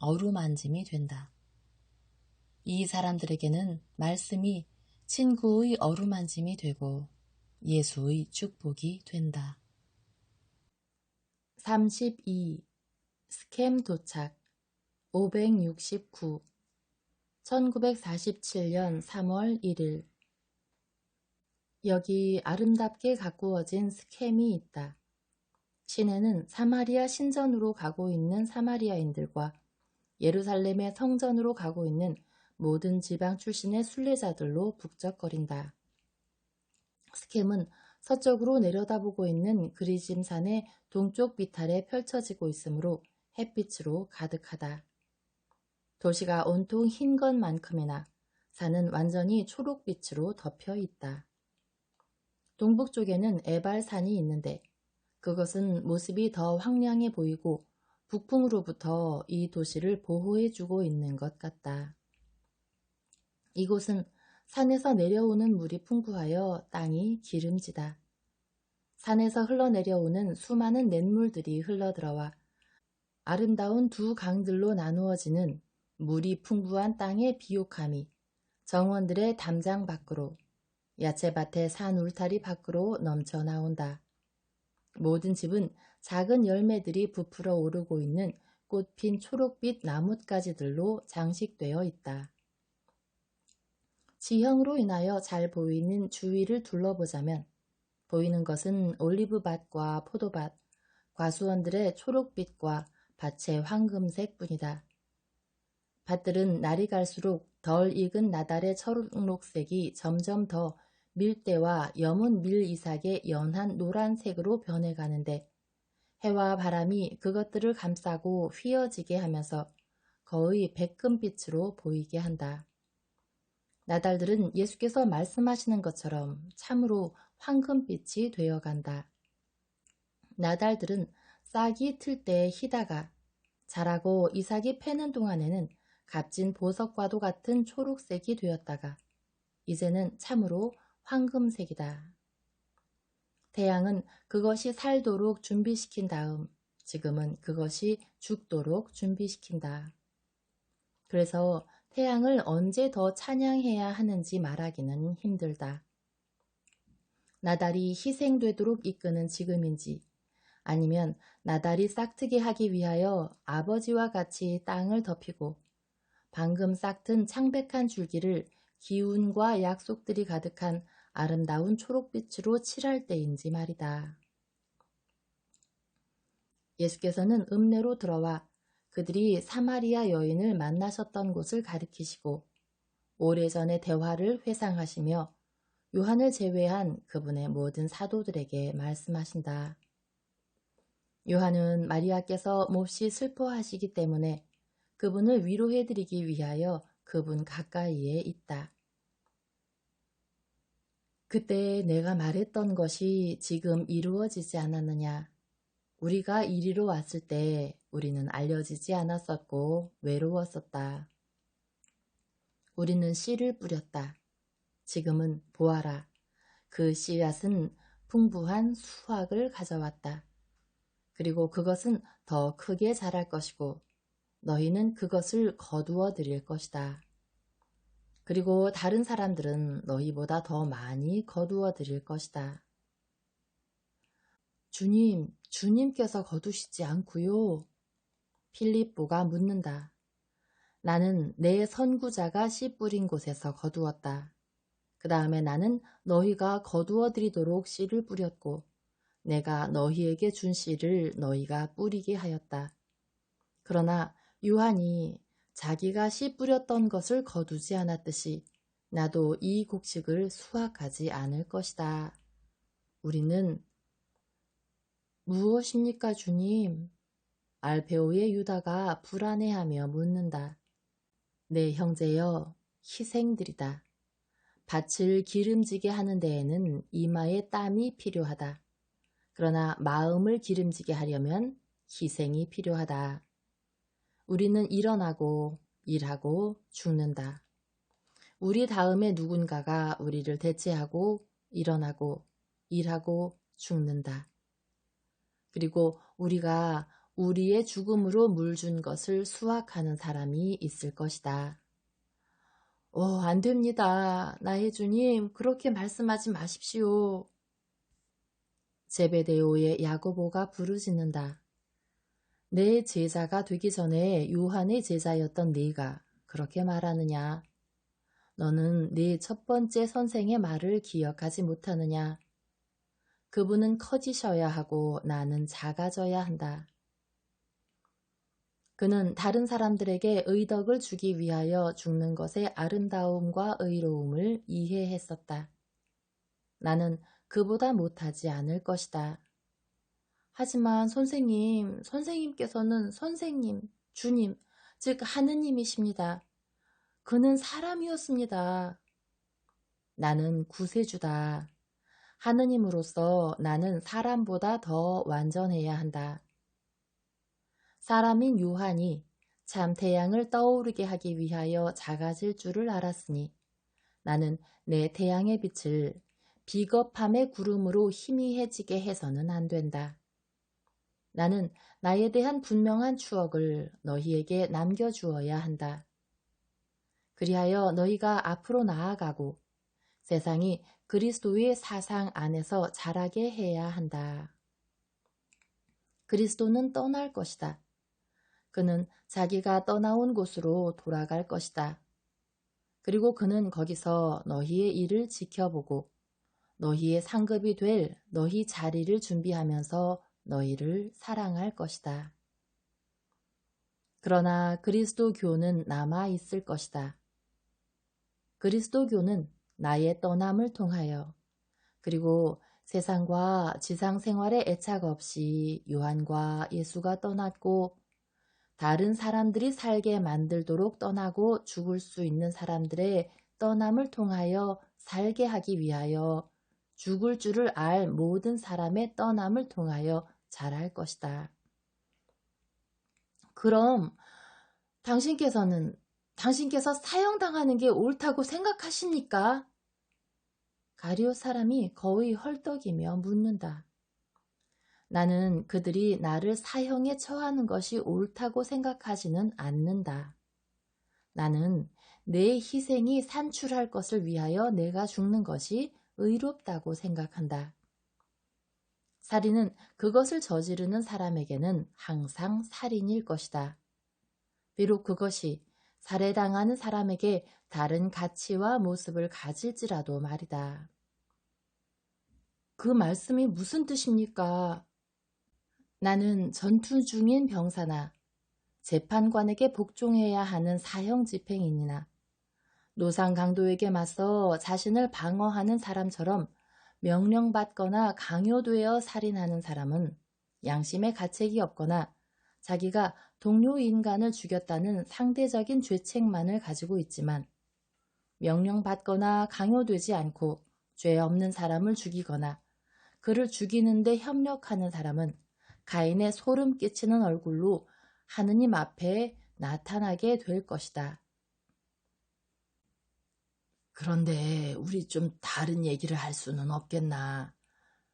어루만짐이 된다. 이 사람들에게는 말씀이 친구의 어루만짐이 되고 예수의 축복이 된다. 32. 스캠 도착 569 1947년 3월 1일 여기 아름답게 가꾸어진 스캠이 있다. 시내는 사마리아 신전으로 가고 있는 사마리아인들과 예루살렘의 성전으로 가고 있는 모든 지방 출신의 순례자들로 북적거린다. 스캠은 서쪽으로 내려다보고 있는 그리짐산의 동쪽 비탈에 펼쳐지고 있으므로 햇빛으로 가득하다. 도시가 온통 흰 것만큼이나 산은 완전히 초록빛으로 덮여 있다. 동북쪽에는 에발산이 있는데 그것은 모습이 더 황량해 보이고 북풍으로부터 이 도시를 보호해주고 있는 것 같다. 이곳은 산에서 내려오는 물이 풍부하여 땅이 기름지다. 산에서 흘러내려오는 수많은 냇물들이 흘러들어와 아름다운 두 강들로 나누어지는 물이 풍부한 땅의 비옥함이 정원들의 담장 밖으로 야채밭의 산 울타리 밖으로 넘쳐 나온다. 모든 집은 작은 열매들이 부풀어 오르고 있는 꽃핀 초록빛 나뭇가지들로 장식되어 있다. 지형으로 인하여 잘 보이는 주위를 둘러보자면 보이는 것은 올리브밭과 포도밭, 과수원들의 초록빛과 밭의 황금색 뿐이다. 밭들은 날이 갈수록 덜 익은 나달의 초록색이 점점 더 밀대와 염은 밀 이삭의 연한 노란색으로 변해가는데 해와 바람이 그것들을 감싸고 휘어지게 하면서 거의 백금빛으로 보이게 한다. 나달들은 예수께서 말씀하시는 것처럼 참으로 황금빛이 되어간다. 나달들은 싹이 틀 때 희다가 자라고 이삭이 패는 동안에는 값진 보석과도 같은 초록색이 되었다가 이제는 참으로 황금색이다. 태양은 그것이 살도록 준비시킨 다음 지금은 그것이 죽도록 준비시킨다. 그래서 태양을 언제 더 찬양해야 하는지 말하기는 힘들다. 나달이 희생되도록 이끄는 지금인지 아니면 나달이 싹트게 하기 위하여 아버지와 같이 땅을 덮이고 방금 싹튼 창백한 줄기를 기운과 약속들이 가득한 아름다운 초록빛으로 칠할 때인지 말이다. 예수께서는 읍내로 들어와 그들이 사마리아 여인을 만나셨던 곳을 가리키시고 오래전의 대화를 회상하시며 요한을 제외한 그분의 모든 사도들에게 말씀하신다. 요한은 마리아께서 몹시 슬퍼하시기 때문에 그분을 위로해드리기 위하여 그분 가까이에 있다. 그때 내가 말했던 것이 지금 이루어지지 않았느냐. 우리가 이리로 왔을 때 우리는 알려지지 않았었고 외로웠었다. 우리는 씨를 뿌렸다. 지금은 보아라. 그 씨앗은 풍부한 수확을 가져왔다. 그리고 그것은 더 크게 자랄 것이고 너희는 그것을 거두어 드릴 것이다. 그리고 다른 사람들은 너희보다 더 많이 거두어 드릴 것이다. 주님, 주님께서 거두시지 않고요. 필립보가 묻는다. 나는 내 선구자가 씨 뿌린 곳에서 거두었다. 그 다음에 나는 너희가 거두어 드리도록 씨를 뿌렸고 내가 너희에게 준 씨를 너희가 뿌리게 하였다. 그러나 요한이 자기가 씨 뿌렸던 것을 거두지 않았듯이 나도 이 곡식을 수확하지 않을 것이다. 우리는 무엇입니까, 주님? 알페오의 유다가 불안해하며 묻는다. 내 형제여 희생들이다. 밭을 기름지게 하는 데에는 이마에 땀이 필요하다. 그러나 마음을 기름지게 하려면 희생이 필요하다. 우리는 일어나고 일하고 죽는다. 우리 다음에 누군가가 우리를 대체하고 일어나고 일하고 죽는다. 그리고 우리가 우리의 죽음으로 물 준 것을 수확하는 사람이 있을 것이다. 어, 안 됩니다. 나의 주님, 그렇게 말씀하지 마십시오. 제베데오의 야고보가 부르짖는다. 내 제자가 되기 전에 요한의 제자였던 네가 그렇게 말하느냐? 너는 네 첫 번째 선생의 말을 기억하지 못하느냐? 그분은 커지셔야 하고 나는 작아져야 한다. 그는 다른 사람들에게 의덕을 주기 위하여 죽는 것의 아름다움과 의로움을 이해했었다. 나는 그보다 못하지 않을 것이다. 하지만 선생님, 선생님께서는 선생님, 주님, 즉 하느님이십니다. 그는 사람이었습니다. 나는 구세주다. 하느님으로서 나는 사람보다 더 완전해야 한다. 사람인 요한이 참 태양을 떠오르게 하기 위하여 작아질 줄을 알았으니 나는 내 태양의 빛을 비겁함의 구름으로 희미해지게 해서는 안 된다. 나는 나에 대한 분명한 추억을 너희에게 남겨주어야 한다. 그리하여 너희가 앞으로 나아가고 세상이 그리스도의 사상 안에서 자라게 해야 한다. 그리스도는 떠날 것이다. 그는 자기가 떠나온 곳으로 돌아갈 것이다. 그리고 그는 거기서 너희의 일을 지켜보고 너희의 상급이 될 너희 자리를 준비하면서 너희를 사랑할 것이다. 그러나 그리스도교는 남아 있을 것이다. 그리스도교는 나의 떠남을 통하여 그리고 세상과 지상 생활에 애착 없이 요한과 예수가 떠났고 다른 사람들이 살게 만들도록 떠나고 죽을 수 있는 사람들의 떠남을 통하여 살게 하기 위하여 죽을 줄을 알 모든 사람의 떠남을 통하여 자랄 것이다. 그럼 당신께서는 당신께서 사형당하는 게 옳다고 생각하십니까? 가리오 사람이 거의 헐떡이며 묻는다. 나는 그들이 나를 사형에 처하는 것이 옳다고 생각하지는 않는다. 나는 내 희생이 산출할 것을 위하여 내가 죽는 것이 의롭다고 생각한다. 살인은 그것을 저지르는 사람에게는 항상 살인일 것이다. 비록 그것이 살해당하는 사람에게 다른 가치와 모습을 가질지라도 말이다. 그 말씀이 무슨 뜻입니까? 나는 전투 중인 병사나 재판관에게 복종해야 하는 사형 집행인이나 노상 강도에게 맞서 자신을 방어하는 사람처럼 명령받거나 강요되어 살인하는 사람은 양심의 가책이 없거나 자기가 동료 인간을 죽였다는 상대적인 죄책만을 가지고 있지만 명령받거나 강요되지 않고 죄 없는 사람을 죽이거나 그를 죽이는데 협력하는 사람은 가인의 소름 끼치는 얼굴로 하느님 앞에 나타나게 될 것이다. 그런데 우리 좀 다른 얘기를 할 수는 없겠나.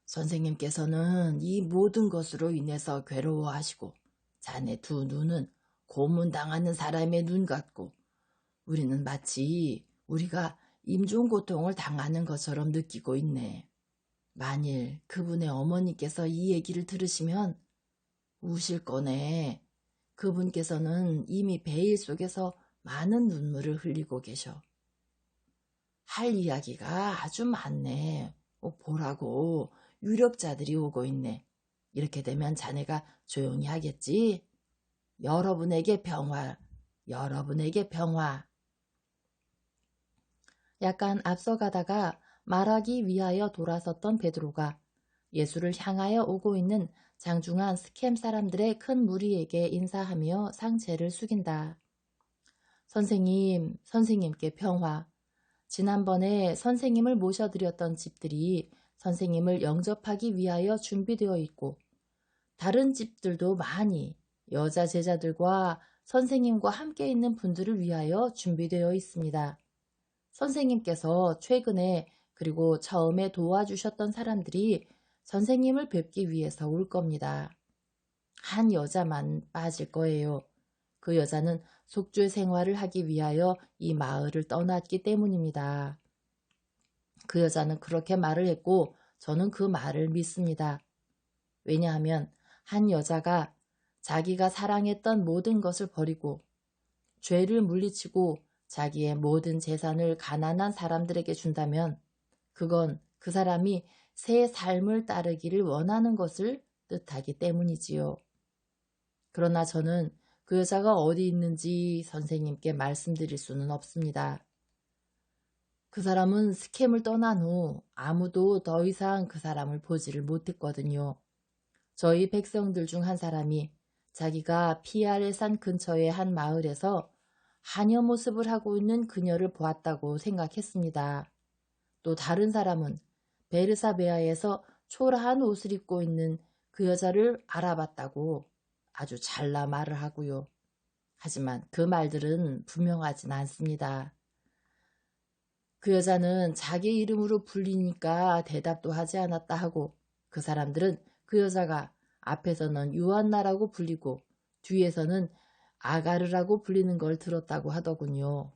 선생님께서는 이 모든 것으로 인해서 괴로워하시고 자네 두 눈은 고문당하는 사람의 눈 같고 우리는 마치 우리가 임종고통을 당하는 것처럼 느끼고 있네. 만일 그분의 어머니께서 이 얘기를 들으시면 우실 거네. 그분께서는 이미 베일 속에서 많은 눈물을 흘리고 계셔. 할 이야기가 아주 많네. 어, 보라고 유력자들이 오고 있네. 이렇게 되면 자네가 조용히 하겠지? 여러분에게 평화, 여러분에게 평화. 약간 앞서가다가 말하기 위하여 돌아섰던 베드로가 예수를 향하여 오고 있는 장중한 스캠 사람들의 큰 무리에게 인사하며 상체를 숙인다. 선생님, 선생님께 평화. 지난번에 선생님을 모셔드렸던 집들이 선생님을 영접하기 위하여 준비되어 있고 다른 집들도 많이 여자 제자들과 선생님과 함께 있는 분들을 위하여 준비되어 있습니다. 선생님께서 최근에 그리고 처음에 도와주셨던 사람들이 선생님을 뵙기 위해서 올 겁니다. 한 여자만 빠질 거예요. 그 여자는 속죄 생활을 하기 위하여 이 마을을 떠났기 때문입니다. 그 여자는 그렇게 말을 했고 저는 그 말을 믿습니다. 왜냐하면 한 여자가 자기가 사랑했던 모든 것을 버리고 죄를 물리치고 자기의 모든 재산을 가난한 사람들에게 준다면 그건 그 사람이 새 삶을 따르기를 원하는 것을 뜻하기 때문이지요. 그러나 저는 그 여자가 어디 있는지 선생님께 말씀드릴 수는 없습니다. 그 사람은 스캠을 떠난 후 아무도 더 이상 그 사람을 보지를 못했거든요. 저희 백성들 중 한 사람이 자기가 피아레 산 근처의 한 마을에서 하녀 모습을 하고 있는 그녀를 보았다고 생각했습니다. 또 다른 사람은 베르사베아에서 초라한 옷을 입고 있는 그 여자를 알아봤다고 아주 잘나 말을 하고요. 하지만 그 말들은 분명하진 않습니다. 그 여자는 자기 이름으로 불리니까 대답도 하지 않았다 하고 그 사람들은 그 여자가 앞에서는 요한나라고 불리고 뒤에서는 아가르라고 불리는 걸 들었다고 하더군요.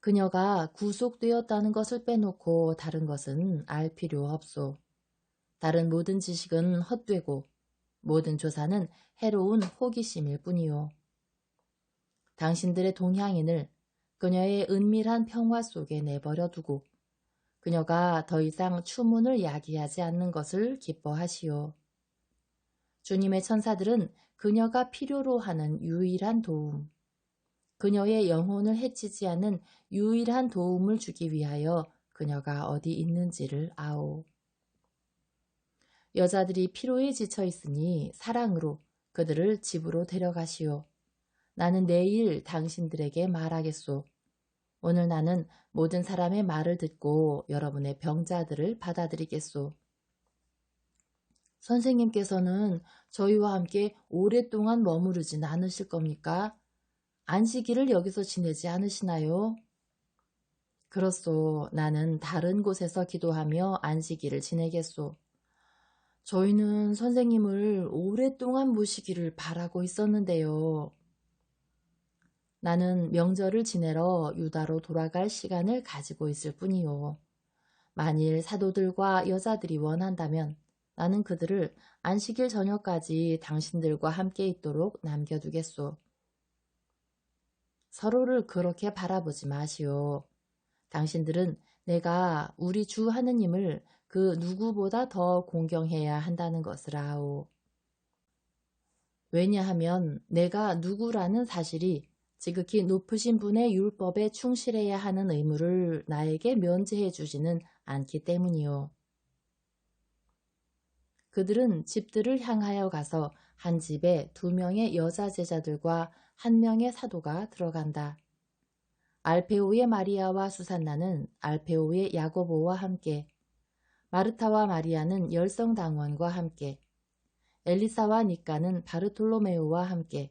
그녀가 구속되었다는 것을 빼놓고 다른 것은 알 필요 없소. 다른 모든 지식은 헛되고 모든 조사는 해로운 호기심일 뿐이요. 당신들의 동향인을 그녀의 은밀한 평화 속에 내버려 두고 그녀가 더 이상 추문을 야기하지 않는 것을 기뻐하시오. 주님의 천사들은 그녀가 필요로 하는 유일한 도움, 그녀의 영혼을 해치지 않는 유일한 도움을 주기 위하여 그녀가 어디 있는지를 아오. 여자들이 피로에 지쳐 있으니 사랑으로 그들을 집으로 데려가시오. 나는 내일 당신들에게 말하겠소. 오늘 나는 모든 사람의 말을 듣고 여러분의 병자들을 받아들이겠소. 선생님께서는 저희와 함께 오랫동안 머무르진 않으실 겁니까? 안식일을 여기서 지내지 않으시나요? 그렇소. 나는 다른 곳에서 기도하며 안식일을 지내겠소. 저희는 선생님을 오랫동안 모시기를 바라고 있었는데요. 나는 명절을 지내러 유다로 돌아갈 시간을 가지고 있을 뿐이요. 만일 사도들과 여자들이 원한다면 나는 그들을 안식일 저녁까지 당신들과 함께 있도록 남겨두겠소. 서로를 그렇게 바라보지 마시오. 당신들은 내가 우리 주 하느님을 그 누구보다 더 공경해야 한다는 것을 아오. 왜냐하면 내가 누구라는 사실이 지극히 높으신 분의 율법에 충실해야 하는 의무를 나에게 면제해 주지는 않기 때문이요. 그들은 집들을 향하여 가서 한 집에 두 명의 여자 제자들과 한 명의 사도가 들어간다. 알페오의 마리아와 수산나는 알페오의 야고보와 함께 마르타와 마리아는 열성당원과 함께 엘리사와 니까는 바르톨로메오와 함께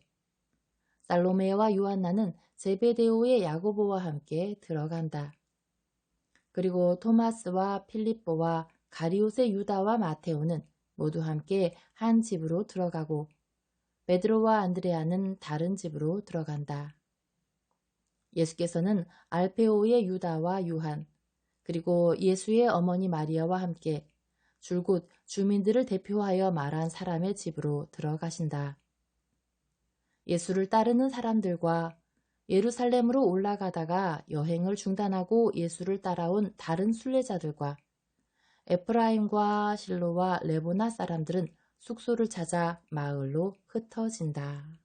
살로메와 요한나는 제베데오의 야고보와 함께 들어간다. 그리고 토마스와 필리뽀와 가리옷의 유다와 마테오는 모두 함께 한 집으로 들어가고 베드로와 안드레아는 다른 집으로 들어간다. 예수께서는 알페오의 유다와 요한, 그리고 예수의 어머니 마리아와 함께 줄곧 주민들을 대표하여 말한 사람의 집으로 들어가신다. 예수를 따르는 사람들과 예루살렘으로 올라가다가 여행을 중단하고 예수를 따라온 다른 순례자들과 에프라임과 실로와 레보나 사람들은 숙소를 찾아 마을로 흩어진다.